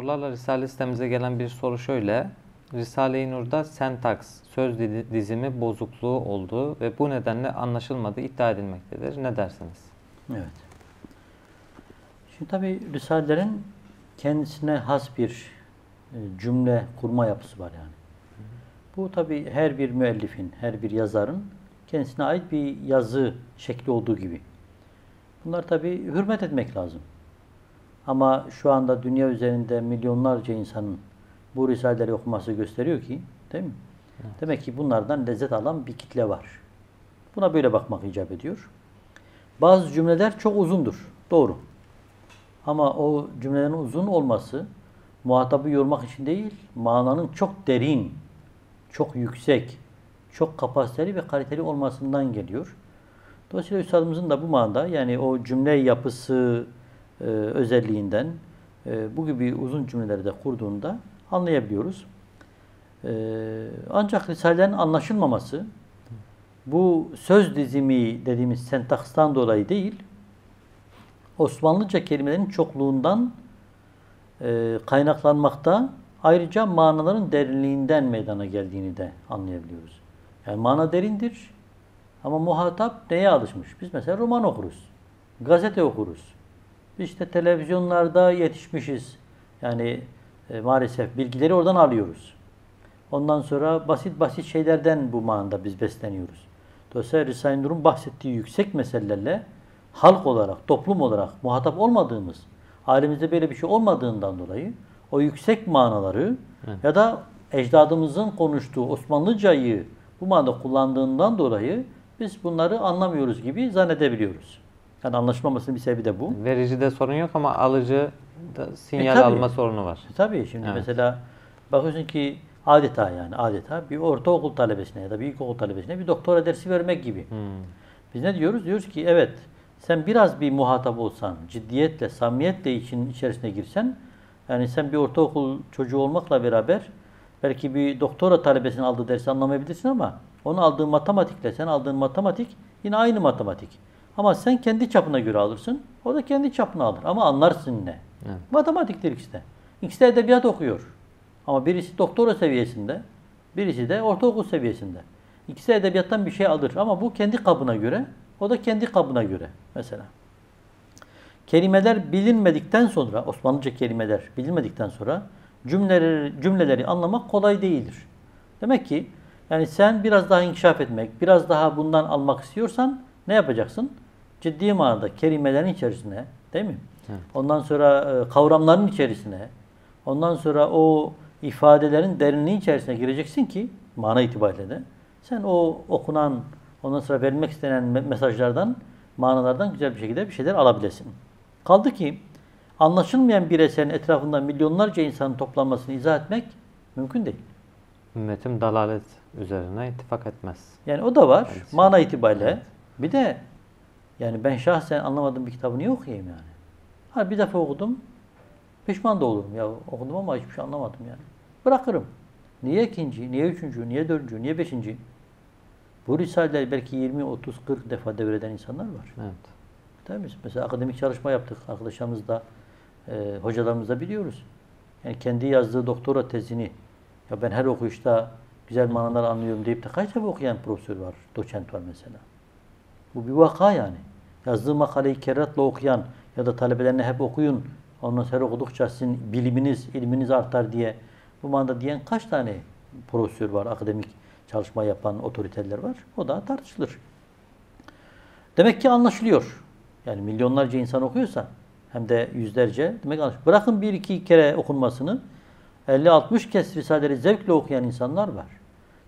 Sorularla Risale sitemize gelen bir soru şöyle. Risale-i Nur'da sentaks, söz dizimi bozukluğu olduğu ve bu nedenle anlaşılmadığı iddia edilmektedir. Ne dersiniz? Evet. Şimdi tabi Risalelerin kendisine has bir e, cümle kurma yapısı var yani. Bu tabi her bir müellifin, her bir yazarın kendisine ait bir yazı şekli olduğu gibi. Bunlar tabi hürmet etmek lazım. Ama şu anda dünya üzerinde milyonlarca insanın bu risaleleri okuması gösteriyor ki, değil mi? Evet. Demek ki bunlardan lezzet alan bir kitle var. Buna böyle bakmak icap ediyor. Bazı cümleler çok uzundur. Doğru. Ama o cümlelerin uzun olması muhatabı yormak için değil, mananın çok derin, çok yüksek, çok kapasiteli ve kaliteli olmasından geliyor. Dolayısıyla Üstadımızın da bu manada yani o cümle yapısı e, özelliğinden e, bu gibi uzun cümleleri de kurduğunda anlayabiliyoruz. E, ancak Risale'nin anlaşılmaması bu söz dizimi dediğimiz sentakstan dolayı değil, Osmanlıca kelimelerin çokluğundan e, kaynaklanmakta ayrıca manaların derinliğinden meydana geldiğini de anlayabiliyoruz. Yani mana derindir ama muhatap neye alışmış? Biz mesela roman okuruz, gazete okuruz. İşte televizyonlarda yetişmişiz. Yani e, maalesef bilgileri oradan alıyoruz. Ondan sonra basit basit şeylerden bu manada biz besleniyoruz. Dolayısıyla Risale-i Nur'un bahsettiği yüksek meselelerle halk olarak, toplum olarak muhatap olmadığımız, ailemizde böyle bir şey olmadığından dolayı o yüksek manaları evet. ya da ecdadımızın konuştuğu Osmanlıcayı bu manada kullandığından dolayı biz bunları anlamıyoruz gibi zannedebiliyoruz. Yani anlaşmamasının bir sebebi de bu. Vericide sorun yok ama alıcı da sinyal e, alma sorunu var. E, tabii şimdi evet. mesela bakıyorsun ki adeta yani adeta bir ortaokul talebesine ya da bir ilkokul talebesine bir doktora dersi vermek gibi. Hmm. Biz ne diyoruz? Diyoruz ki evet sen biraz bir muhatap olsan, ciddiyetle, samimiyetle için içerisine girsen, yani sen bir ortaokul çocuğu olmakla beraber belki bir doktora talebesinin aldığı dersi anlamayabilirsin ama onun aldığı matematikle sen aldığın matematik yine aynı matematik. Ama sen kendi çapına göre alırsın, o da kendi çapına alır. Ama anlarsın ne? Evet. Matematiktir ikisi de. İkisi de edebiyat okuyor. Ama birisi doktora seviyesinde, birisi de ortaokul seviyesinde. İkisi de edebiyattan bir şey alır ama bu kendi kabına göre o da kendi kabına göre mesela. Kelimeler bilinmedikten sonra, Osmanlıca kelimeler bilinmedikten sonra cümleleri, cümleleri anlamak kolay değildir. Demek ki yani sen biraz daha inkişaf etmek, biraz daha bundan almak istiyorsan ne yapacaksın? Ciddi manada kelimelerin içerisine, değil mi? Evet. Ondan sonra e, kavramların içerisine, ondan sonra o ifadelerin derinliği içerisine gireceksin ki mana itibariyle de sen o okunan Ondan sonra verilmek istenen mesajlardan, manalardan güzel bir şekilde bir şeyler alabilesin. Kaldı ki anlaşılmayan bir eserin etrafında milyonlarca insanın toplanmasını izah etmek mümkün değil. Ümmetim dalalet üzerine ittifak etmez. Yani o da var. Mana itibariyle. Evet. Bir de yani ben şahsen anlamadığım bir kitabı niye okuyayım yani? Ha bir defa okudum. Pişman da olurum. Ya okudum ama hiçbir şey anlamadım yani. Bırakırım. Niye ikinci, niye üçüncü, niye dördüncü, niye beşinci? Bu risaleleri belki 20, 30, 40 defa devreden insanlar var. Evet. Değil mi? Mesela akademik çalışma yaptık. Arkadaşlarımız da, e, hocalarımız da biliyoruz. Yani kendi yazdığı doktora tezini ya ben her okuyuşta güzel manalar anlıyorum deyip de kaç defa okuyan profesör var, doçent var mesela. Bu bir vaka yani. Yazdığı makaleyi kerratla okuyan ya da talebelerine hep okuyun. Ondan sonra okudukça sizin biliminiz, ilminiz artar diye bu manada diyen kaç tane profesör var akademik çalışma yapan otoriteler var. O da tartışılır. Demek ki anlaşılıyor. Yani milyonlarca insan okuyorsa hem de yüzlerce demek anlaşılıyor. Bırakın bir iki kere okunmasını 50-60 kez Risaleleri zevkle okuyan insanlar var.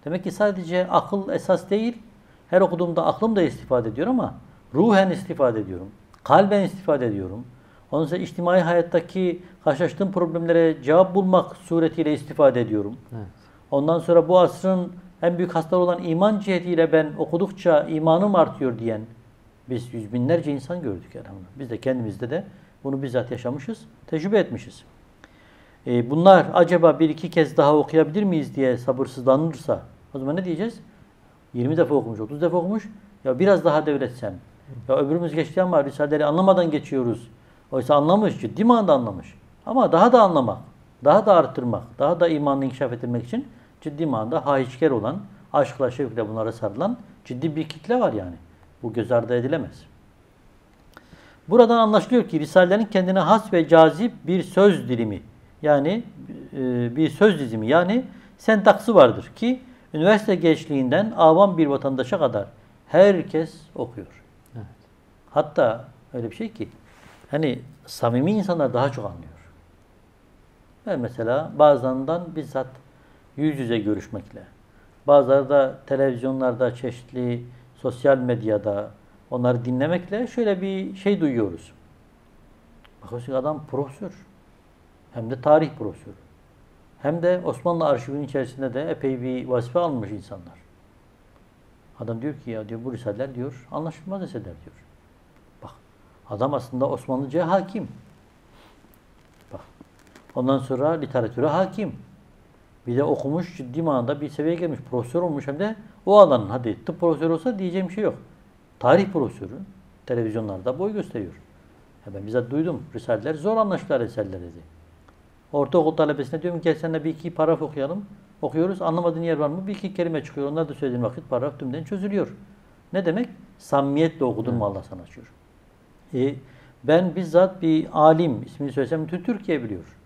Demek ki sadece akıl esas değil. Her okuduğumda aklım da istifade ediyor ama ruhen istifade ediyorum. Kalben istifade ediyorum. Ondan sonra içtimai hayattaki karşılaştığım problemlere cevap bulmak suretiyle istifade ediyorum. Evet. Ondan sonra bu asrın en büyük hastalığı olan iman cihetiyle ben okudukça imanım artıyor diyen biz yüz binlerce insan gördük elhamdülillah. Biz de kendimizde de bunu bizzat yaşamışız, tecrübe etmişiz. E, bunlar acaba bir iki kez daha okuyabilir miyiz diye sabırsızlanırsa o zaman ne diyeceğiz? 20 defa okumuş, 30 defa okumuş. Ya biraz daha devretsem. Ya öbürümüz geçti ama Risaleleri anlamadan geçiyoruz. Oysa anlamış, ciddi manada anlamış. Ama daha da anlamak. daha da arttırmak, daha da imanını inkişaf ettirmek için ciddi manada haiçker olan, aşkla şevkle bunlara sarılan ciddi bir kitle var yani. Bu göz ardı edilemez. Buradan anlaşılıyor ki Risale'nin kendine has ve cazip bir söz dilimi yani e, bir söz dizimi yani sentaksı vardır ki üniversite gençliğinden avam bir vatandaşa kadar herkes okuyor. Hatta öyle bir şey ki hani samimi insanlar daha çok anlıyor. Ben mesela bazılarından bizzat yüz yüze görüşmekle, bazıları da televizyonlarda, çeşitli sosyal medyada onları dinlemekle şöyle bir şey duyuyoruz. Bakıyorsun adam profesör. Hem de tarih profesörü. Hem de Osmanlı arşivinin içerisinde de epey bir vazife almış insanlar. Adam diyor ki ya diyor bu risaleler diyor anlaşılmaz eserler diyor. Adam aslında Osmanlıca'ya hakim. Bak. Ondan sonra literatüre hakim. Bir de okumuş ciddi manada bir seviyeye gelmiş. Profesör olmuş hem de o alanın hadi tıp profesörü olsa diyeceğim bir şey yok. Tarih profesörü televizyonlarda boy gösteriyor. Ya ben bizzat duydum. Risaleler zor anlaşılan eserler dedi. Ortaokul talebesine diyorum gel seninle bir iki paragraf okuyalım. Okuyoruz. Anlamadığın yer var mı? Bir iki kelime çıkıyor. Onlar da söylediğin vakit paragraf tümden çözülüyor. Ne demek? Samimiyetle okudun mu Allah sana açıyor. E, ben bizzat bir alim, ismini söylesem bütün Türkiye biliyor.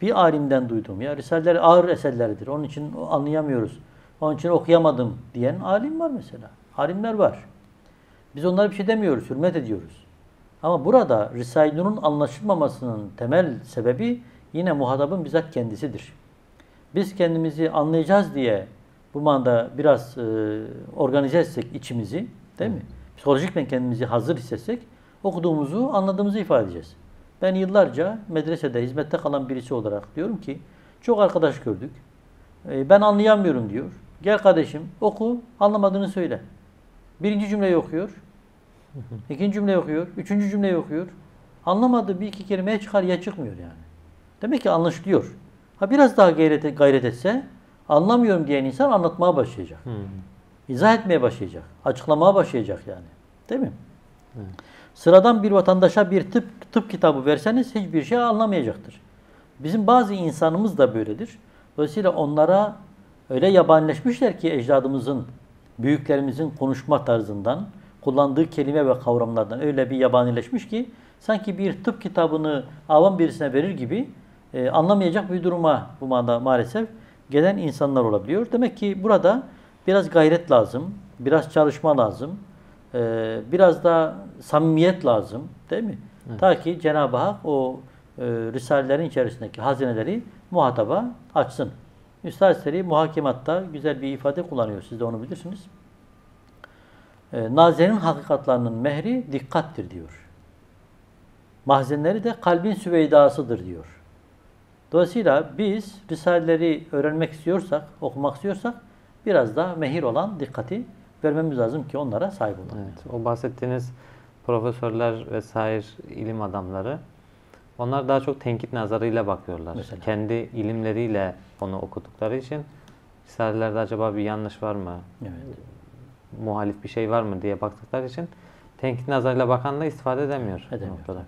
Bir alimden duydum. Ya Risaleler ağır eserlerdir. Onun için anlayamıyoruz. Onun için okuyamadım diyen alim var mesela. Alimler var. Biz onlara bir şey demiyoruz, hürmet ediyoruz. Ama burada Risale-i Nur'un anlaşılmamasının temel sebebi yine muhatabın bizzat kendisidir. Biz kendimizi anlayacağız diye bu manda biraz e, organize etsek içimizi, değil mi? Psikolojikten kendimizi hazır hissetsek okuduğumuzu, anladığımızı ifade edeceğiz. Ben yıllarca medresede hizmette kalan birisi olarak diyorum ki çok arkadaş gördük. E, ben anlayamıyorum diyor. Gel kardeşim oku, anlamadığını söyle. Birinci cümleyi okuyor. ikinci cümleyi okuyor. Üçüncü cümleyi okuyor. Anlamadığı bir iki kelimeye çıkar ya çıkmıyor yani. Demek ki anlaşılıyor. Ha biraz daha gayret, gayret etse anlamıyorum diyen insan anlatmaya başlayacak. Hmm. İzah etmeye başlayacak. Açıklamaya başlayacak yani. Değil mi? Sıradan bir vatandaşa bir tıp, tıp kitabı verseniz hiçbir şey anlamayacaktır. Bizim bazı insanımız da böyledir. Dolayısıyla onlara öyle yabanileşmişler ki ecdadımızın, büyüklerimizin konuşma tarzından, kullandığı kelime ve kavramlardan öyle bir yabanileşmiş ki sanki bir tıp kitabını avam birisine verir gibi e, anlamayacak bir duruma bu manada maalesef gelen insanlar olabiliyor. Demek ki burada biraz gayret lazım, biraz çalışma lazım, e, biraz da samimiyet lazım değil mi? Evet. Ta ki Cenab-ı Hak o e, risalelerin içerisindeki hazineleri muhataba açsın. Üstad Seri muhakematta güzel bir ifade kullanıyor. Siz de onu bilirsiniz. E, Nazerin hakikatlarının mehri dikkattir diyor. Mahzenleri de kalbin süveydasıdır diyor. Dolayısıyla biz Risaleleri öğrenmek istiyorsak, okumak istiyorsak biraz da mehir olan dikkati vermemiz lazım ki onlara sahip olalım. Evet. O bahsettiğiniz profesörler vesaire ilim adamları onlar daha çok tenkit nazarıyla bakıyorlar. Mesela. Kendi ilimleriyle onu okudukları için Risalelerde acaba bir yanlış var mı? Evet. Muhalif bir şey var mı diye baktıkları için tenkit nazarıyla bakan da istifade edemiyor. Edemiyor, noktada.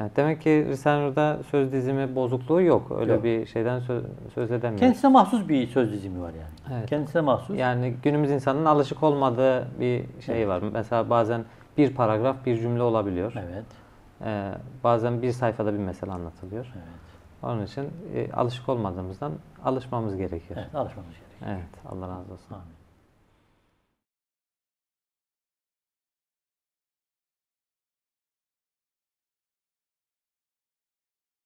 Evet, demek ki Risale-i Nur'da söz dizimi bozukluğu yok. Öyle Yok. bir şeyden söz, söz edemiyor. Kendisine mahsus bir söz dizimi var yani. Evet. Kendisine mahsus. Yani günümüz insanının alışık olmadığı bir şey Evet. var. Mesela bazen bir paragraf bir cümle olabiliyor. Evet. Ee, bazen bir sayfada bir mesele anlatılıyor. Evet. Onun için e, alışık olmadığımızdan alışmamız gerekiyor. Evet. Alışmamız gerekiyor. Evet, Allah razı olsun. Amin.